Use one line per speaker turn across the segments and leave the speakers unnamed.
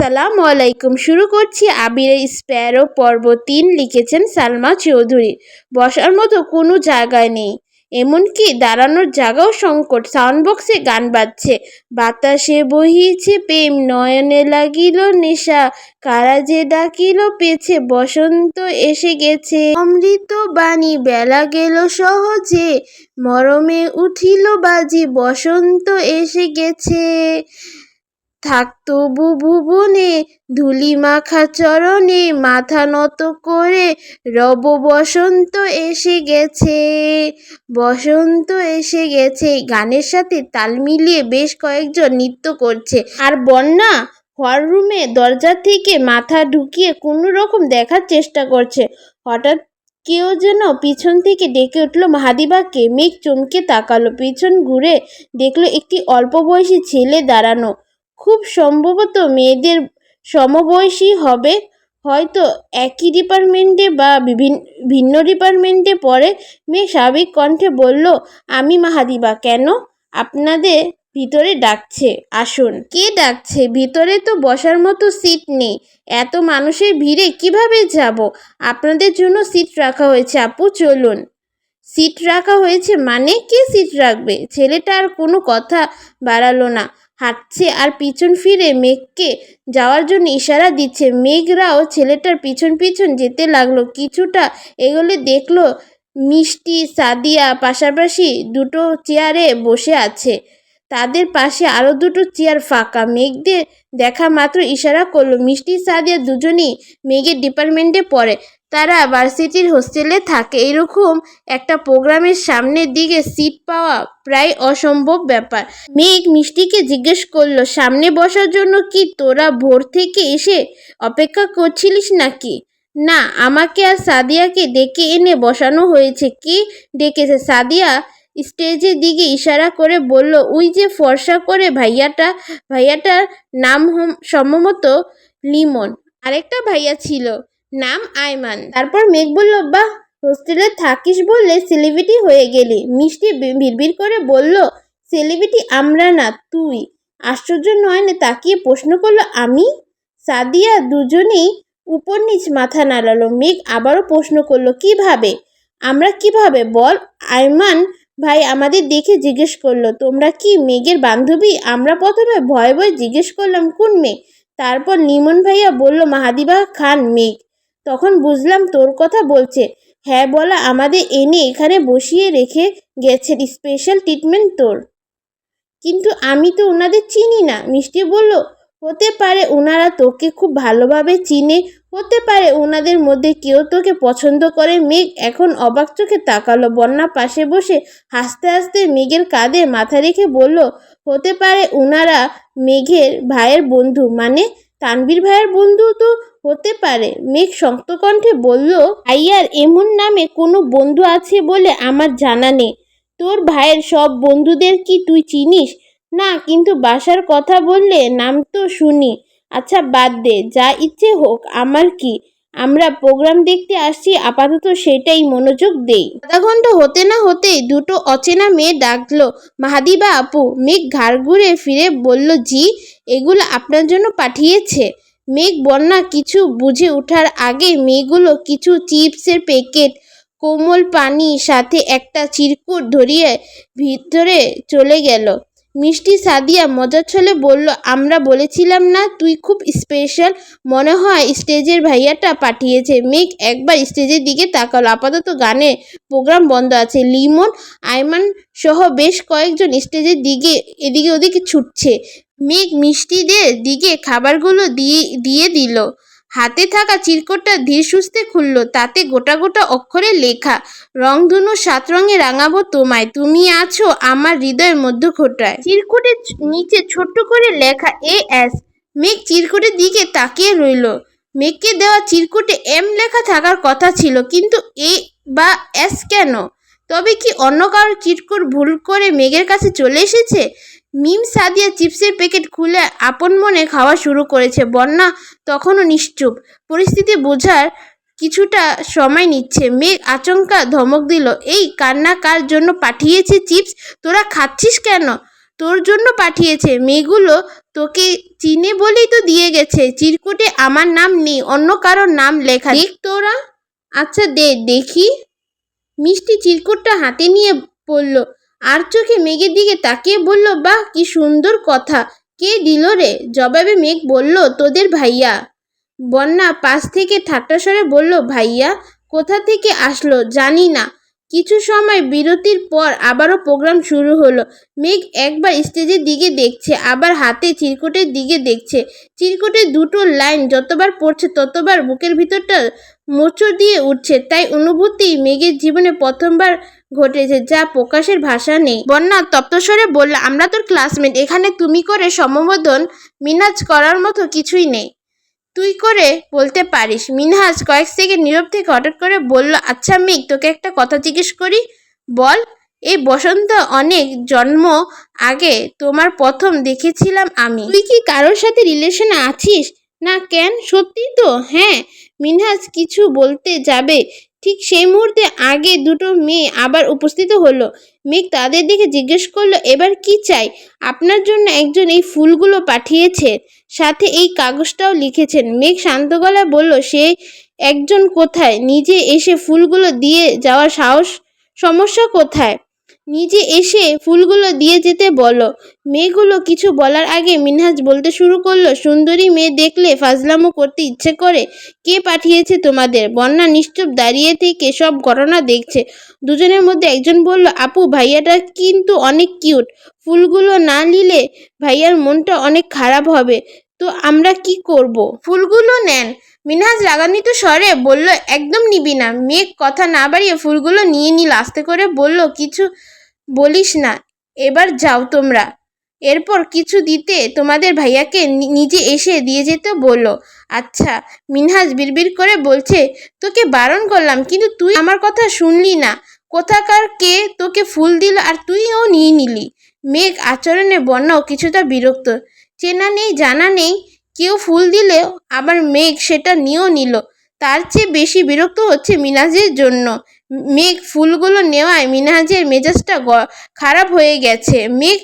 আসসালামু আলাইকুম। শুরু করছি আবিরের স্প্যারো পর্ব তিন, লিখেছেন সালমা চৌধুরী। বসার মতো কোনো জায়গায় নেই। এমনকি দাঁড়ানোর জায়গাও সংকট। সাউন্ড বক্সে গান বাজছে। বাতাসে বহিছে প্রেম, নয়নে লাগিল নেশা। কারা যে ডাকিল পেছে, বসন্ত এসে গেছে। অমৃত বাণী বেলা গেল সহজে। মরমে উঠিল বাজি, বসন্ত এসে গেছে। থাকতো ভুবনে ধুলি মাখা চরণে মাথা নত করে রব বসন্ত এসে গেছে, বসন্ত এসে গেছে। গানের সাথে তাল মিলিয়ে বেশ কয়েকজন নৃত্য করছে। আর বন্যা হল রুমে দরজা থেকে মাথা ঢুকিয়ে কোনো রকম দেখার চেষ্টা করছে। হঠাৎ কেউ যেন পিছন থেকে ডেকে উঠল। মাহাদিবাকে মেঘ চমকে তাকালো। পিছন ঘুরে দেখল একটি অল্প বয়সী ছেলে দাঁড়ানো। খুব সম্ভবত মেয়েদের সমবয়সী হবে। হয়তো একই ডিপার্টমেন্টে বা বিভিন্ন ভিন্ন ডিপার্টমেন্টে পড়ে মেয়ে স্বাভাবিক কণ্ঠে বলল, আমি মাহাদিবা, কেন? আপনাদের ভিতরে ডাকছে, আসুন। কে ডাকছে? ভিতরে তো বসার মতো সিট নেই। এত মানুষের ভিড়ে কীভাবে যাব? আপনাদের জন্য সিট রাখা হয়েছে, আপু, চলুন। সিট রাখা হয়েছে মানে? কে সিট রাখবে? ছেলেটা আর কোনো কথা বাড়ালো না। হাঁটছে আর পিছন ফিরে মেঘকে যাওয়ার জন্য ইশারা দিচ্ছে। মেঘরাও ছেলেটার পিছন পিছন যেতে লাগল। কিছুটা এগোলে দেখল মিষ্টি, সাদিয়া পাশাপাশি দুটো চেয়ারে বসে আছে। তাদের পাশে আরও দুটো চেয়ার ফাঁকা। মেঘদের দেখা মাত্র ইশারা করল, মিষ্টি, সাদিয়া দুজনই মেঘের ডিপার্টমেন্টে পড়ে। তারা ভার্সিটির হোস্টেলে থাকে। এরকম একটা প্রোগ্রামের সামনের দিকে সিট পাওয়া প্রায় অসম্ভব ব্যাপার। মেঘ মিষ্টিকে জিজ্ঞেস করল, সামনে বসার জন্য কি তোরা ভোর থেকে এসে অপেক্ষা করছিলিস নাকি? না, আমাকে আর সাদিয়াকে ডেকে এনে বসানো হয়েছে। কি ডেকেছে? সাদিয়া স্টেজের দিকে ইশারা করে বলল, ওই যে ফর্সা করে ভাইয়াটা, ভাইয়াটার নাম সম্ভবত লিমন। আরেকটা ভাইয়া ছিল নাম আয়মান। তারপর মেঘ বলল, বাহ হোস্টেলে থাকিস বললে সেলিব্রিটি হয়ে গেলি। মিষ্টি ভিড় করে বলল সেলিব্রিটি আমরা না, তুই। আশ্চর্য নয়নে তাকিয়ে প্রশ্ন করল, আমি? সাদিয়া দুজনেই উপর নিচ মাথা নাড়ালো। মেঘ আবারও প্রশ্ন করল, কীভাবে? আমরা কীভাবে? বল। আয়মান ভাই আমাদের দেখে জিজ্ঞেস করল, তোমরা কি মেঘের বান্ধবী? আমরা প্রথমে ভয়ে ভয়ে জিজ্ঞেস করলাম, কোন মেঘ? তারপর নিমন ভাইয়া বলল, মাহাদিবা খান মেঘ। তখন বুঝলাম তোর কথা বলছে। হ্যাঁ বলা, আমাদের এনে এখানে বসিয়ে রেখে গেছেন স্পেশাল ট্রিটমেন্ট তোর। কিন্তু আমি তো ওনাদের চিনি না। মিষ্টি বলল, হতে পারে ওনারা তোকে খুব ভালোভাবে চিনে, হতে পারে ওনাদের মধ্যে কেউ তোকে পছন্দ করে। মেঘ এখন অবাক চোখে তাকালো। বন্যা পাশে বসে হাসতে হাসতে মেঘের কাঁধে মাথা রেখে বলল, হতে পারে ওনারা মেঘের ভাইয়ের বন্ধু। মানে তানবীর ভাইয়ের বন্ধু তো হতে পারে। মেঘ শক্ত কণ্ঠে বলল, আইয়ার এমন নামে কোনো বন্ধু আছে বলে আমার জানা নেই। তোর ভাইয়ের সব বন্ধুদের কি তুই চিনিস? না, কিন্তু বাসার কথা বললে নাম তো শুনি। আচ্ছা বাদ দে, যা ইচ্ছে হোক, আমার কি? আমরা প্রোগ্রাম দেখতে আসছি, আপাতত সেটাই মনোযোগ দেই। আধা ঘণ্টা হতে না হতেই দুটো অচেনা মেয়ে ডাকলো, মাহাদিবা আপু। মেঘ ঘাড় ঘুরে ফিরে বলল, জি এগুলো আপনার জন্য পাঠিয়েছে। মেঘ, বন্যা কিছু বুঝে ওঠার আগে মেয়েগুলো কিছু চিপসের প্যাকেট, কোমল পানি, সাথে একটা চিরকুট ধরিয়ে ভিতরে চলে গেল। মিষ্টি সাদিয়া মজার ছলে বলল, আমরা বলেছিলাম না তুই খুব স্পেশাল মনে হয় স্টেজের ভাইয়াটা পাঠিয়েছে। মেঘ, একবার স্টেজের দিকে তাকালো। আপাতত গানে প্রোগ্রাম বন্ধ আছে। লিমন আয়মান সহ বেশ কয়েকজন স্টেজের দিকে এদিকে ওদিকে ছুটছে। মেঘ মিষ্টিদের দিকে খাবারগুলো দিয়ে দিয়ে দিল। হাতে থাকা চিরকুটটা ধীর সুস্থে খুলল। তাতে গোটা গোটা অক্ষরে লেখা, রংধনু সাত রঙে রাঙাবো তোমায়। তুমি আছো আমার হৃদয়ের মধ্য খোটায় চিরকুটের নিচে ছোট্ট করে লেখা এ এস। মেঘ চিরকুটের দিকে তাকিয়ে রইল। মেঘকে দেওয়া চিরকুটে এম লেখা থাকার কথা ছিল, কিন্তু এ বা এস কেন? তবে কি অন্য কারোর চিরকুট ভুল করে মেঘের কাছে চলে এসেছে? মিম সাদিয়া চিপসের প্যাকেট খুলে আপন মনে খাওয়া শুরু করেছে। বন্যা তখনও নিশ্চুপ। পরিস্থিতি বোঝার কিছুটা সময় নিচ্ছে। মেঘ আচমকা ধমক দিল, এই কান্না কার জন্য পাঠিয়েছে চিপস? তোরা খাচ্ছিস কেন? তোর জন্য পাঠিয়েছে। মেয়েগুলো তোকে চিনে বলেই তো দিয়ে গেছে। চিরকুটে আমার নাম নেই, অন্য কারোর নাম লেখা দেখ তোরা। আচ্ছা দে, দেখি। মিষ্টি চিরকুটটা হাতে নিয়ে পড়ল আর চোখে মেঘের দিকে তাকিয়ে বলল, বাহ, কি সুন্দর কথা। কে দিল রে? জবাবে মেঘ বলল, তোদের ভাইয়া। বন্যা পাশ থেকে ঠাট্টা স্বরে বলল, ভাইয়া, কোথা থেকে আসলো জানি না। কিছু সময় বিরতির পর আবারও প্রোগ্রাম শুরু হলো। মেঘ একবার স্টেজের দিকে দেখছে, আবার হাতে চিরকুটের দিকে দেখছে। চিরকুটের দুটো লাইন যতবার পড়ছে, ততবার বুকের ভিতরটা মোচড় দিয়ে উঠছে। তাই অনুভূতি মেঘের জীবনে প্রথমবার ঘটেছে, যা প্রকাশের ভাষা নেই। বন্যা তপ্তস্বরে বলল, আমরা তোর ক্লাসমেট এখানে তুমি করে সম্বোধন মিনাজ করার মতো কিছুই নেই। তুই করে বলতে পারিস। মিনহাজ কয়েক সেকেন্ড নীরব থেকে হঠাৎ করে বলল আচ্ছা মেঘ, তোকে একটা কথা জিজ্ঞেস করি। বল, এই বসন্ত অনেক জন্ম আগে তোমার প্রথম দেখেছিলাম আমি। তুই কি কারোর সাথে রিলেশনে আছিস? না কেন? সত্যি তো হ্যাঁ। মিনহাজ, কিছু বলতে যাবে ঠিক সেই মুহূর্তে আগে দুটো মেয়ে আবার উপস্থিত হলো। মেঘ তাদের দিকে জিজ্ঞেস করল, এবার কি চাই? আপনার জন্য একজন এই ফুলগুলো পাঠিয়েছে। সাথে এই কাগজটাও লিখেছেন। মেঘ শান্ত গলায় বলল, সে একজন কোথায়? নিজে এসে ফুলগুলো দিয়ে যাওয়ার সাহস? সমস্যা কোথায়? নিজে এসে ফুলগুলো দিয়ে যেতে বলো। মেয়েগুলো কিছু বলার আগে মিনহাজ বলতে শুরু করল, সুন্দরী মেয়ে দেখলে ফাজলামো করতে ইচ্ছে করে। কে পাঠিয়েছে তোমাদের? বন্যা নিশ্চুপ দাঁড়িয়ে থেকে সব ঘটনা দেখছে। দুজনের মধ্যে একজন বলল, আপু, ভাইয়াটা কিন্তু অনেক কিউট। ফুলগুলো না নিলে ভাইয়ার মনটা অনেক খারাপ হবে। তো আমরা কি করব? ফুলগুলো নেন। মিনহাজ রাগান্বিত স্বরে বলল, একদম নিবি না। মেয়ে কথা না বাড়িয়ে ফুলগুলো নিয়ে নিল, আস্তে করে বলল, কিছু বলিস না, এবার যাও তোমরা। এরপর কিছু দিতে তোমাদের ভাইয়াকে নিজে এসে দিয়ে যেতে বলল। আচ্ছা মিনহাজ বিড়বিড় করে বলছে, তোকে বারণ করলাম, কিন্তু তুই আমার কথা শুনলি না। কোথাকার কে তোকে ফুল দিল আর তুইও নিয়ে নিলি। মেঘ আচরণে বন্যাও কিছুটা বিরক্ত। চেনা নেই, জানা নেই, কেউ ফুল দিলেও আবার মেঘ সেটা নিয়েও নিল। তার চেয়ে বেশি বিরক্ত হচ্ছে মিনাজের জন্য। মেঘ ফুলগুলো নেওয়ায় মিনহাজের মেজাজটা খারাপ হয়ে গেছে। মেঘ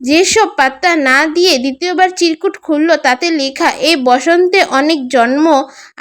যেসব পাত্তা না দিয়ে দ্বিতীয়বার চিরকুট খুলল, তাতে লেখা এই বসন্তে অনেক জন্ম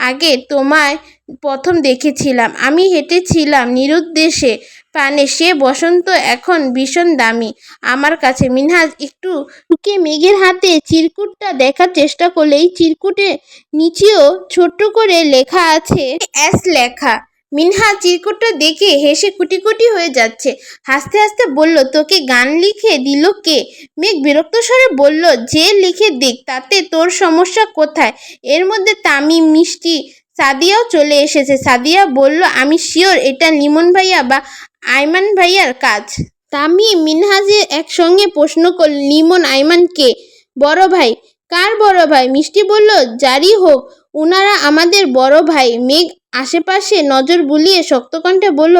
আগে তোমায় প্রথম দেখেছিলাম। আমি হেঁটেছিলাম নিরুদ্দেশে পানে সে বসন্ত এখন ভীষণ দামি আমার কাছে। মিনহাজ একটু টুকে মেঘের হাতে চিরকুটটা দেখার চেষ্টা করলে এই চিরকুটে নিচেও ছোট্ট করে লেখা আছে, এস লেখা। মিনহা চিরকুটটা দেখে হেসে কুটি কুটি হয়ে যাচ্ছে। হাসতে হাসতে বলল, তোকে গান লিখে দিল কে? মেঘ বিরক্ত স্বরে বলল, যে লিখে দিক, তাতে তোর সমস্যা কোথায়? এর মধ্যে তামিম মিষ্টি, সাদিয়াও চলে এসেছে। সাদিয়া বলল, আমি শিওর, এটা লিমন ভাইয়া বা আইমান ভাইয়ার কাজ। তামিম মিনহাজের একসঙ্গে প্রশ্ন করল, লিমন, আইমান কে? বড় ভাই। কার বড় ভাই? মিষ্টি বলল, যারই হোক, উনারা আমাদের বড় ভাই। মেঘ আশেপাশে নজর বুলিয়ে শক্তকণ্ঠে বলল,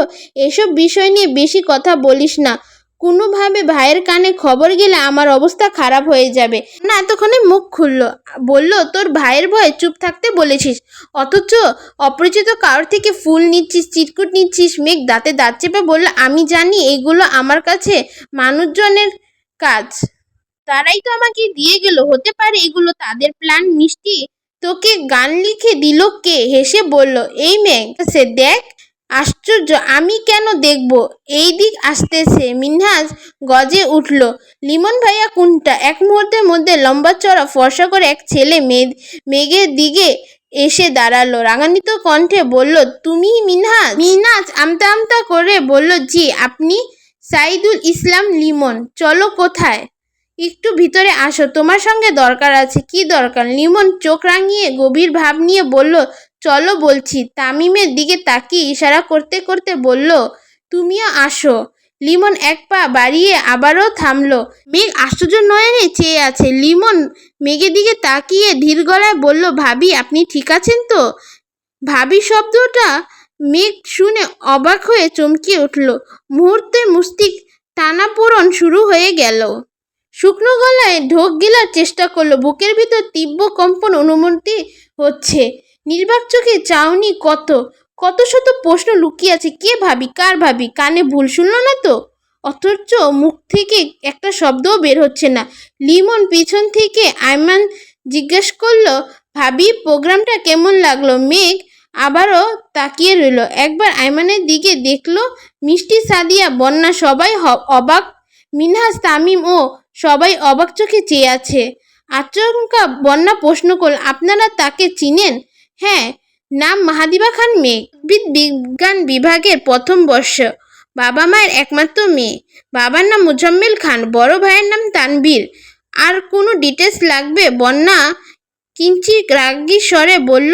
এসব বিষয় নিয়ে বেশি কথা বলিস না। কোনোভাবে ভাইয়ের কানে খবর গেলে আমার অবস্থা খারাপ হয়ে যাবে না, এতক্ষণে মুখ খুললো। বলল, তোর ভাইয়ের ভয়ে চুপ থাকতে বলেছিস। অথচ অপরিচিত কারোর থেকে ফুল নিচ্ছিস চিটকুট নিচ্ছিস, মেঘ দাঁতে দাঁত চেপে বলল, আমি জানি এগুলো আমার কাছে মানুষজনের কাজ। তারাই তো আমাকে দিয়ে গেল। হতে পারে এগুলো তাদের প্ল্যান, মিষ্টি তোকে গান লিখে দিল কে? হেসে বলল, এই মেঘ সে দেখ, আশ্চর্য, আমি কেন দেখব? এই দিক আসতেছে মিনহাজ গজে উঠল, লিমন ভাইয়া কোনটা? এক মুহূর্তের মধ্যে লম্বা চড়া ফর্সা করে এক ছেলে মেঘ মেঘের দিকে এসে দাঁড়াল, রাগান্বিত কণ্ঠে বলল, তুমি মিনহাজ? মিনহাজ আমতা আমতা করে বলল, জি, আপনি সাইদুল ইসলাম লিমন, চলো কোথায়? একটু ভিতরে আসো, তোমার সঙ্গে দরকার আছে। কি দরকার? লিমন চোখ রাঙিয়ে গভীর ভাব নিয়ে বলল, চলো বলছি। তামিমের দিকে তাকিয়ে ইশারা করতে করতে বলল, তুমিও আসো। লিমন এক পা বাড়িয়ে আবারও থামলো। মেঘ আশ্চর্য নয়নে চেয়ে আছে। লিমন মেঘের দিকে তাকিয়ে ধীর গলায় বলল, ভাবি, আপনি ঠিক আছেন তো? ভাবি শব্দটা মেঘ শুনে অবাক হয়ে চমকে উঠল। মুহূর্তে মুস্তিক টানাপোড়ন শুরু হয়ে গেল। শুকনো গলায় ঢোক গিলার চেষ্টা করল। বুকের ভিতর তীব্র কম্পন অনুমতি হচ্ছে। নির্বাক চোখে চাউনি কত? কত শত প্রশ্ন লুকিয়ে আছে। কে ভাবি? কার ভাবি? কানে ভুল শুনল না তো? অথচ মুখ থেকে একটা শব্দও বের হচ্ছে না। লিমন পিছন থেকে আয়মান জিজ্ঞেস করল, ভাবি, প্রোগ্রামটা কেমন লাগল? মেঘ আবারও তাকিয়ে রইল। একবার আয়মানের দিকে দেখল, মিষ্টি সাদিয়া, বন্যা, সবাই অবাক। মিনহাস, তামিম ও সবাই অবাক চোখে চেয়ে আছে। আচমকা বন্যা প্রশ্ন করল, আপনারা তাকে চিনেন? হ্যাঁ নাম মাহাদিবা খান মেঘ উদ্ভিদ বিজ্ঞান বিভাগের প্রথম বর্ষ। বাবা মায়ের একমাত্র মেয়ে। বাবার নাম মুজাম্মেল খান, বড় ভাইয়ের নাম তানবীর আর কোনো ডিটেলস লাগবে? বন্যা কিঞ্চিত রাগী স্বরে বলল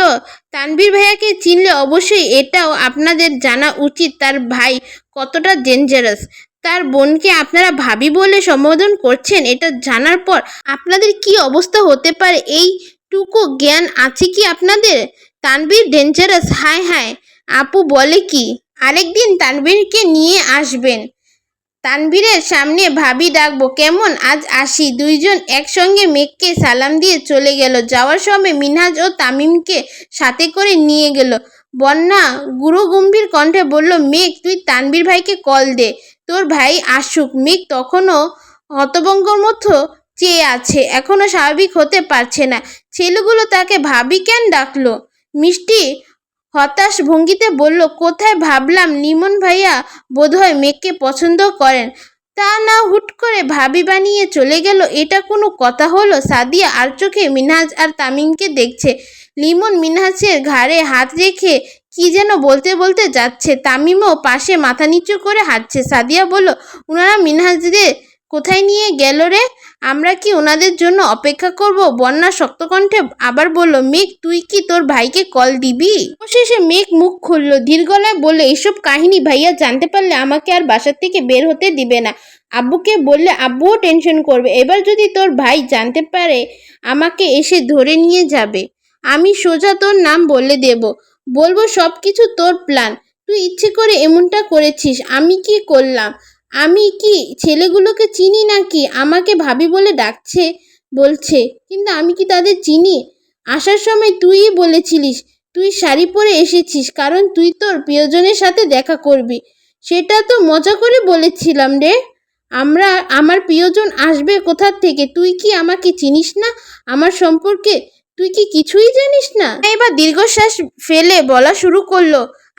তানবীর ভাইয়াকে চিনলে অবশ্যই এটাও আপনাদের জানা উচিত। তার ভাই কতটা ডেঞ্জারাস তার বোনকে আপনারা ভাবি বলে সম্বোধন করছেন, এটা জানার পর আপনাদের কি অবস্থা হতে পারে? এইটুকু জ্ঞান আছে কি আপনাদের? তানবীর ডেঞ্জারাস হায় হায়। আপু বলে কি, আরেকদিন তানবীরকে নিয়ে আসবেন। তানবীরের সামনে ভাবি ডাকবো, কেমন? আজ আসি। দুইজন একসঙ্গে মেঘকে সালাম দিয়ে চলে গেল। যাওয়ার সময় মিনহাজ ও তামিমকে সাথে করে নিয়ে গেল। বন্যা গুরু গম্ভীর কণ্ঠে বলল, মেঘ, তুই তানবীর ভাইকে কল দে। তোর ভাই আসুক মেঘ তখনও হতভঙ্গর মতো চেয়ে আছে, এখনও স্বাভাবিক হতে পারছে না। ছেলেগুলো তাকে ভাবি কেন ডাকলো? মিষ্টি হতাশ ভঙ্গিতে বলল, কোথায় ভাবলাম লিমন ভাইয়া বোধহয় মেঘকে পছন্দ করেন? তা না, হুট করে ভাবি বানিয়ে চলে গেল। এটা কোনো কথা হলো? সাদিয়া আর চোখে মিনহাজ আর তামিমকে দেখছে। লিমন মিনহাজের ঘাড়ে হাত রেখে কি যেন বলতে বলতে যাচ্ছে। তামিমও পাশে মাথা নিচু করে হাঁটছে। সাদিয়া বলল ওনারা মিনহাজদের কোথায় নিয়ে গেল রে? আমরা কি ওনাদের জন্য অপেক্ষা করব? বন্যা শক্তকণ্ঠে আবার বলল, মেঘ, তুই কি তোর ভাইকে কল দিবি? অবশেষে মেঘ মুখ খুলল, ধীর গলায় বলল, এসব কাহিনী ভাইয়া জানতে পারলে আমাকে আর বাসার থেকে বের হতে দিবে না। আব্বুকে বললে, আব্বুও টেনশন করবে। এবার যদি তোর ভাই জানতে পারে, আমাকে এসে ধরে নিয়ে যাবে। আমি সোজা তোর নাম বলে দেব। বলব সব কিছু তোর প্ল্যান তুই ইচ্ছে করে এমনটা করেছিস, আমি কি করলাম? আমি কি ছেলেগুলোকে চিনি নাকি? আমাকে ভাবি বলে ডাকছে, বলছে, কিন্তু আমি কি তাদের চিনি? আসার সময় তুইই বলেছিলিস, তুই শাড়ি পরে এসেছিস, কারণ তুই তোর প্রিয়জনের সাথে দেখা করবি। সেটা তো মজা করে বলেছিলাম রে। আমরা, আমার প্রিয়জন আসবে কোথার থেকে? তুই কি আমাকে চিনিস না? আমার সম্পর্কে তুই কি কিছুই জানিস না? এবার দীর্ঘশ্বাস ফেলে বলা শুরু করল,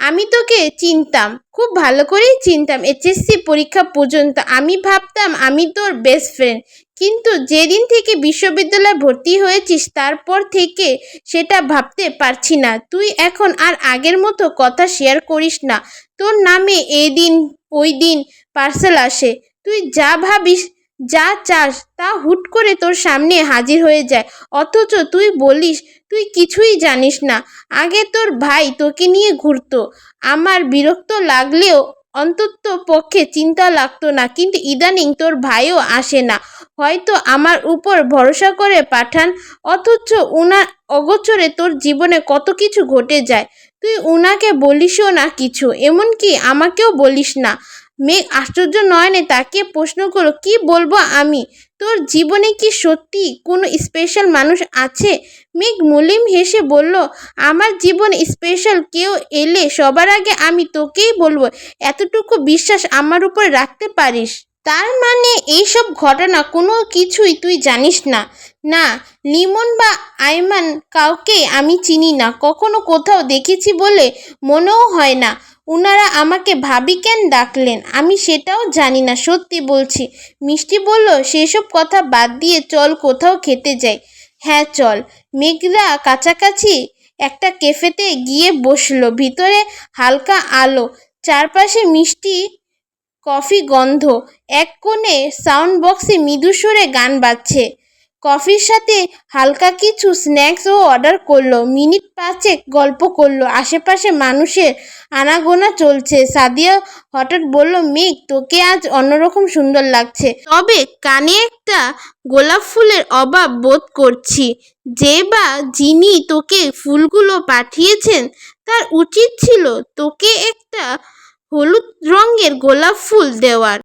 আমি তোকে চিনতাম, খুব ভালো করেই চিনতাম। এইচএসসি পরীক্ষা পর্যন্ত আমি ভাবতাম আমি তোর বেস্ট ফ্রেন্ড কিন্তু যেদিন থেকে বিশ্ববিদ্যালয়ে ভর্তি হয়েছিস, তারপর থেকে সেটা ভাবতে পারছি না। তুই এখন আর আগের মতো কথা শেয়ার করিস না। তোর নামে এই দিন ওই দিন পার্সেল আসে। তুই যা ভাবিস যা চাস তা হুট করে তোর সামনে হাজির হয়ে যায়। অথচ তুই বলিস, তুই কিছুই জানিস না। আগে তোর ভাই তোকে নিয়ে ঘুরতো। আমার বিরক্ত লাগলেও অন্তত পক্ষে চিন্তা লাগতো না, কিন্তু ইদানিং তোর ভাইও আসে না। হয়তো আমার উপর ভরসা করে পাঠান, অথচ উনার অগোচরে তোর জীবনে কত কিছু ঘটে যায়। তুই উনাকে বলিসও না কিছু, এমনকি আমাকেও বলিস না। মেঘ আশ্চর্য নয়নে তাকে প্রশ্ন করল কি বলব আমি? তোর জীবনে কি সত্যি কোনো স্পেশাল মানুষ আছে? মেঘ মুলিম হেসে বলল, আমার জীবন স্পেশাল কেউ এলে সবার আগে আমি তোকেই বলব। এতটুকু বিশ্বাস আমার উপর রাখতে পারিস? তার মানে এইসব ঘটনা কোনো কিছুই তুই জানিস না? না, লিমন বা আইমান কাউকে আমি চিনি না, কখনো কোথাও দেখেছি বলে মনেও হয় না। উনারা আমাকে ভাবি কেন ডাকলেন? আমি সেটাও জানি না, সত্যি বলছি। মিষ্টি বলল, সেসব কথা বাদ দিয়ে চল কোথাও খেতে যাই। হ্যাঁ চল। মেঘরা কাছাকাছি একটা ক্যাফেতে গিয়ে বসল। ভিতরে হালকা আলো, চারপাশে মিষ্টি কফি গন্ধ। এক কোণে সাউন্ড বক্সে মৃদু সুরে গান বাজছে। কফির সাথে হালকা কিছু স্ন্যাক্সও অর্ডার করল। মিনিট পাঁচেক গল্প করল। আশেপাশে মানুষের আনাগোনা চলছে। সাদিয়া হঠাৎ বলল, মেঘ, তোকে আজ অন্যরকম সুন্দর লাগছে। তবে কানে একটা গোলাপ ফুলের অভাব বোধ করছি। যে বা যিনি তোকে ফুলগুলো পাঠিয়েছেন, তার উচিত ছিল তোকে একটা হলুদ রঙের গোলাপ ফুল দেওয়ার।